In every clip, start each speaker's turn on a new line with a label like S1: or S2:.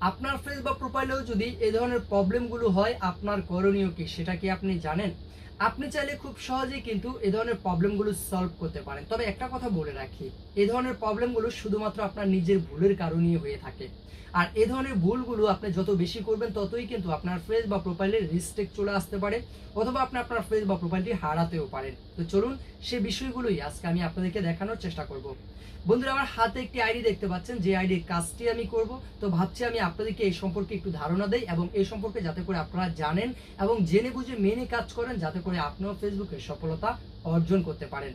S1: আপনার ফেস বা প্রোফাইলেও যদি এ ধরনের প্রবলেমগুলো হয়, আপনার করণীয় কি? সেটা কি আপনি জানেন? আপনি চাইলে খুব সহজেই কিন্তু এ ধরনের প্রবলেমগুলো সলভ করতে পারেন। তবে একটা কথা বলে রাখি এই ধরনের প্রবলেমগুলো শুধুমাত্র আপনার নিজের ভুলের কারণেই হয়ে থাকে। আর এ ধরনের ভুলগুলো আপনি যত বেশি করবেন, ততই কিন্তু আপনার ফেস বা প্রোফাইলের রিস্টেক চলে আসতে পারে, অথবা আপনি আপনার ফেস বা প্রোফাইলটি হারাতেও পারেন। তো চলুন সে বিষয়গুলোই আজকে আমি আপনাদেরকে দেখানোর চেষ্টা করব। বন্ধুরা, আমার হাতে একটি আইডি দেখতে পাচ্ছেন, যে আইডির কাজটি আমি করব। তো ভাবছি আমি আপনাদেরকে এই সম্পর্কে একটু ধারণা দেই এবং এই সম্পর্কে যাতে করে আপনারা জানেন এবং জেনে বুঝে মেনে কাজ করেন, যাতে করে আপনিও ফেসবুকে সফলতা অর্জন করতে পারেন।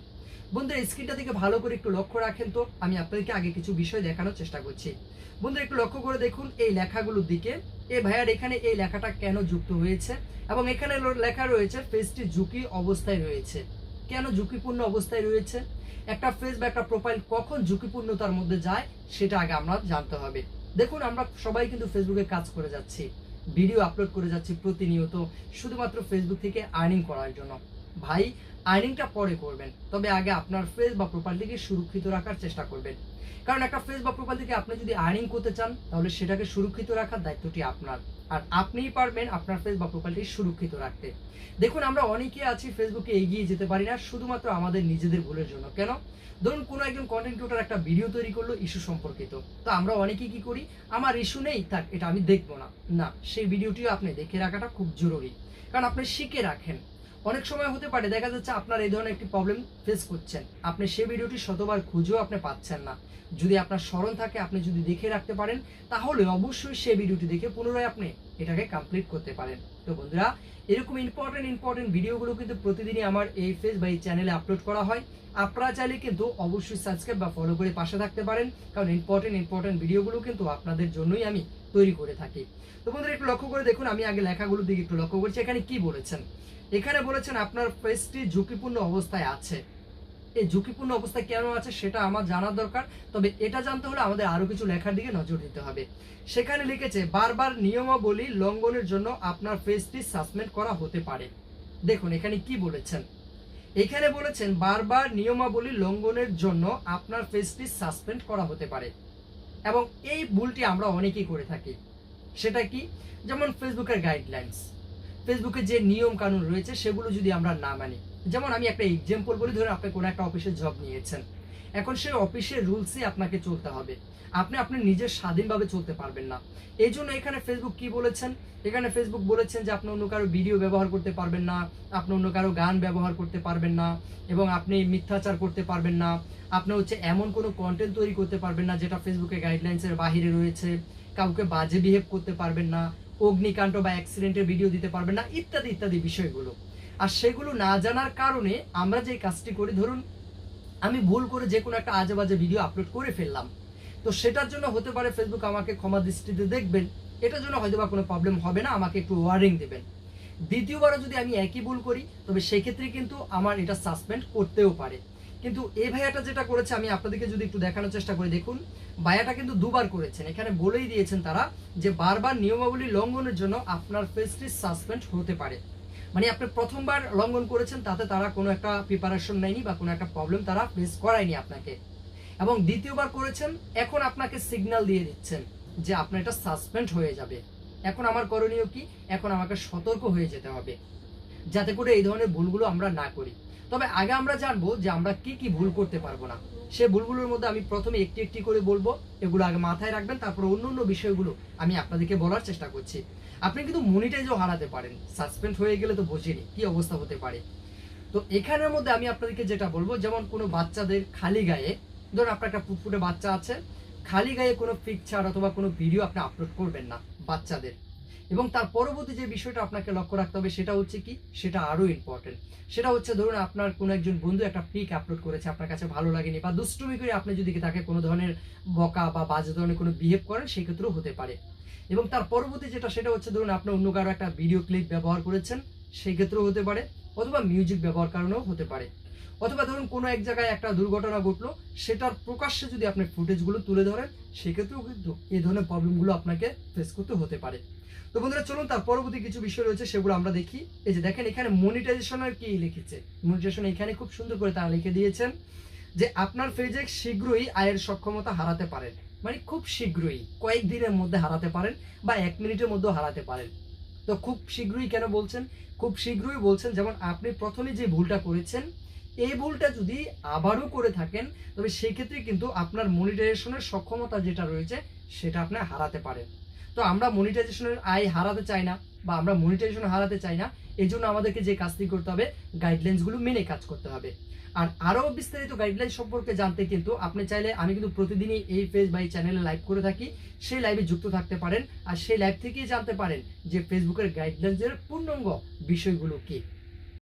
S1: বন্ধুরা স্ক্রিনটা দিকে ভালো করে একটু লক্ষ্য রাখেন তো, আমি আপনাদেরকে আগে কিছু বিষয় দেখানোর চেষ্টা করছি। বন্ধুরা, একটু লক্ষ্য করে দেখুন এই লেখাগুলোর দিকে। এই ভাইয়ার এখানে এই লেখাটা কেন যুক্ত হয়েছে এবং এখানে লেখা রয়েছে ফেসটি ঝুঁকি অবস্থায় রয়েছে। কেন ঝুঁকিপূর্ণ অবস্থায় রয়েছে? একটা ফেস বা একটা প্রোফাইল কখন ঝুঁকিপূর্ণতার মধ্যে যায়, সেটা আগে আমরা জানতে হবে। দেখুন, আমরা সবাই কিন্তু ফেসবুকে কাজ করে যাচ্ছি। ভিডিও আপলোড করে যাচ্ছি প্রতিনিয়ত শুধুমাত্র ফেসবুক থেকে আর্নিং করার জন্য। ভাই আর্নিংটা পরে করবেন। তবে আগে আপনার ফেস বা প্রোফাইলটিকে সুরক্ষিত রাখার চেষ্টা করবেন। কারণ একটা ফেস বা থেকে আপনি যদি আর্নিং করতে চান, তাহলে সেটাকে সুরক্ষিত রাখার দায়িত্বটি আপনার। আর আপনিই পারবেন আপনার ফেস বা প্রোফাইলটি সুরক্ষিত রাখতে। দেখুন, আমরা অনেকে আছি ফেসবুকে এগিয়ে যেতে পারি না, শুধুমাত্র আমাদের নিজেদের ভুলের জন্য। কেন? ধরুন, কোনো একজন কন্টেন্ট ক্রিয়েটর একটা ভিডিও তৈরি করল ইস্যু সম্পর্কিত। তো আমরা অনেকেই কি করি? আমার ইস্যু নেই, থাক, এটা আমি দেখব না। না, সেই ভিডিওটিও আপনি দেখে রাখাটা খুব জরুরি। কারণ আপনি শিখে রাখেন। অনেক সময় হতে পারে দেখা যাচ্ছে আপনার এই ধরনের একটি প্রবলেম ফেস করছেন। আপনি সেই ভিডিওটি শতবার খুঁজেও আপনি পাচ্ছেন না। যদি আপনার স্মরণ থাকে, আপনি যদি দেখে রাখতে পারেন, তাহলে অবশ্যই সেই ভিডিওটি দেখে পুনরায় আপনি এটাকে কমপ্লিট করতে পারেন। তো বন্ধুরা, এরকম ইম্পর্টেন্ট ইম্পর্টেন্ট ভিডিওগুলো কিন্তু প্রতিদিনই আমার এই ফেস বা এই চ্যানেলে আপলোড করা হয়। আপনারা চাইলে কিন্তু অবশ্যই সাবস্ক্রাইব বা ফলো করে পাশে থাকতে পারেন, কারণ ইম্পর্টেন্ট ইম্পর্টেন্ট ভিডিওগুলো কিন্তু আপনাদের জন্যই আমি তৈরি করে থাকি। তো বন্ধুরা, একটু লক্ষ্য করে দেখুন, আমি আগে লেখাগুলোর দিকে একটু লক্ষ্য করছি। এখানে কি বলেছেন? এখানে বলেছেন, আপনার ফেসটি ঝুঁকিপূর্ণ অবস্থায় আছে। এই ঝুঁকিপূর্ণ অবস্থায় কেন আছে সেটা আমার জানার দরকার। তবে এটা জানতে হলে আমাদের আরও কিছু লেখার দিকে নজর দিতে হবে। সেখানে লিখেছে, বারবার নিয়মাবলী লঙ্ঘনের জন্য আপনার ফেসটি সাসপেন্ড করা হতে পারে। দেখুন, এখানে কি বলেছেন? এখানে বলেছেন, বারবার নিয়মাবলী লঙ্ঘনের জন্য আপনার ফেসটি সাসপেন্ড করা হতে পারে। এবং এই ভুলটি আমরা অনেকেই করে থাকি। সেটা কি? যেমন ফেসবুকের গাইডলাইন্স ফেসবুকে যে নিয়ম কানুন রয়েছে, সেগুলো যদি আমরা না মানি যেমন আমি একটা এক্সাম্পল বলি, ধরুন আপনি কোনো একটা অফিসে জব নিয়েছেন। এখন সেই অফিসের রুলসই আপনাকে চলতে হবে। আপনি আপনি নিজের স্বাধীনভাবে চলতে পারবেন না। এই জন্য এখানে ফেসবুক কি বলেছেন? এখানে ফেসবুক বলেছেন যে আপনি অন্য কারও ভিডিও ব্যবহার করতে পারবেন না, আপনি অন্য কারও গান ব্যবহার করতে পারবেন না, এবং আপনি মিথ্যাচার করতে পারবেন না। আপনি হচ্ছে এমন কোনো কন্টেন্ট তৈরি করতে পারবেন না, যেটা ফেসবুকে গাইডলাইন্সের বাহিরে রয়েছে। কাউকে বাজে বিহেভ করতে পারবেন না, অগ্নিকাণ্ড বা অ্যাক্সিডেন্টের ভিডিও দিতে পারবেন না, ইত্যাদি ইত্যাদি বিষয়গুলো। আর সেগুলো না জানার কারণে আমরা যে কাজটি করি, ধরুন আমি ভুল করে যে কোনো একটা আজে বাজে ভিডিও আপলোড করে ফেললাম। তো সেটার জন্য হতে পারে ফেসবুক আমাকে ক্ষমা দৃষ্টিতে দেখবেন, এটার জন্য হয়তো বা কোনো প্রবলেম হবে না, আমাকে একটু ওয়ার্নিং দেবেন। দ্বিতীয়বারও যদি আমি একই ভুল করি, তবে সেক্ষেত্রে কিন্তু আমার এটা সাসপেন্ড করতেও পারে। কিন্তু এই ভাইয়াটা যেটা করেছে, আমি আপনাদেরকে যদি একটু দেখানোর চেষ্টা করি, দেখুন, ভাইয়াটা কিন্তু দুবার করেছেন। এখানে বলেই দিয়েছেন তারা যে বারবার নিয়মাবলী লঙ্ঘনের জন্য আপনার ফেসটি সাসপেন্ড হতে পারে। মানে আপনি প্রথমবার লঙ্ঘন করেছেন, তাতে তারা কোনো একটা প্রিপারেশন নেয়নি বা কোনো একটা প্রবলেম তারা ফেস করায়নি আপনাকে। এবং দ্বিতীয়বার করেছেন, এখন আপনাকে সিগন্যাল দিয়ে দিচ্ছেন যে আপনার এটা সাসপেন্ড হয়ে যাবে। এখন আমার করণীয় কি? এখন আমাকে সতর্ক হয়ে যেতে হবে। যাতে করে এই ধরনের ভুলগুলো আমরা না করি। তবে আগে আমরা জানব যে আমরা কি কি ভুল করতে পারব না। সে ভুলগুলোর মধ্যে আমি প্রথমে একটি একটি করে বলব, এগুলো আগে মাথায় রাখবেন, তারপর অন্য অন্য বিষয়গুলো আমি আপনাদেরকে বলার চেষ্টা করছি। আপনি কিন্তু মনিটাইজও হারাতে পারেন সাসপেন্ড হয়ে গেলে তো বোঝেনি কি অবস্থা হতে পারে? তো এখানের মধ্যে আমি আপনাদেরকে যেটা বলব, যেমন কোনো বাচ্চাদের খালি গায়ে, ধরুন আপনার একটা ফুটফুটে বাচ্চা আছে, খালি গায়ে কোনো পিকচার অথবা কোনো ভিডিও আপনি আপলোড করবেন না বাচ্চাদের। এবং তার পরবর্তী যে বিষয়টা আপনাকে লক্ষ্য রাখতে হবে সেটা হচ্ছে কি? সেটা আরও ইম্পর্টেন্ট সেটা হচ্ছে ধরুন আপনার কোনো একজন বন্ধু একটা পিক আপলোড করেছে, আপনার কাছে ভালো লাগেনি বা দুষ্টুমি করে আপনি যদি তাকে কোনো ধরনের বকা বা বাজে ধরনের কোনো বিহেভ করেন সেক্ষেত্রেও হতে পারে। এবং তার পরবর্তী যেটা, সেটা হচ্ছে ধরুন আপনি অন্য কারও একটা ভিডিও ক্লিপ ব্যবহার করেছেন সেক্ষেত্রেও হতে পারে, অথবা মিউজিক ব্যবহার কারণেও হতে পারে। অথবা ধরুন কোনো এক জায়গায় একটা দুর্ঘটনা ঘটলো, সেটার প্রকাশ্যে যদি আপনি ফুটেজগুলো তুলে ধরেন, সেক্ষেত্রেও কিন্তু এই ধরনের প্রবলেমগুলো আপনাকে ফেস করতে হতে পারে। তো বন্ধুরা, চলুন তার পরবর্তী কিছু বিষয় রয়েছে, সেগুলো আমরা দেখি। এই যে দেখেন, এখানে মনিটাইজেশনের কি লিখেছে। মনিটাইজেশন এখানে খুব সুন্দর করে তারা লিখে দিয়েছেন যে আপনার ফেজে শীঘ্রই আয়ের সক্ষমতা হারাতে পারেন। মানে খুব শীঘ্রই কয়েকদিনের মধ্যে হারাতে পারেন বা এক মিনিটের মধ্যেও হারাতে পারেন। তো খুব শীঘ্রই কেন বলছেন? খুব শীঘ্রই বলছেন, যেমন আপনি প্রথমে যে ভুলটা করেছেন এই ভুলটা যদি আবারও করে থাকেন, তবে সেই ক্ষেত্রে কিন্তু আপনার মনিটাইজেশনের সক্ষমতা যেটা রয়েছে, সেটা আপনি হারাতে পারেন। তো আমরা মনিটাইজেশনের আয় হারাতে চাই না, বা আমরা মনিটাইজেশন হারাতে চাই না এই জন্য আমাদেরকে যে কাজটি করতে হবে গাইডলাইন্সগুলো মেনে কাজ করতে হবে। আর আরও বিস্তারিত গাইডলাইন সম্পর্কে জানতে কিন্তু আপনি চাইলে আমি কিন্তু প্রতিদিনই এই পেজ বা এই চ্যানেলে লাইভ করে থাকি, সেই লাইভে যুক্ত থাকতে পারেন। আর সেই লাইভ থেকেই জানতে পারেন যে ফেসবুকের গাইডলাইন্সের পূর্ণাঙ্গ বিষয়গুলো কি।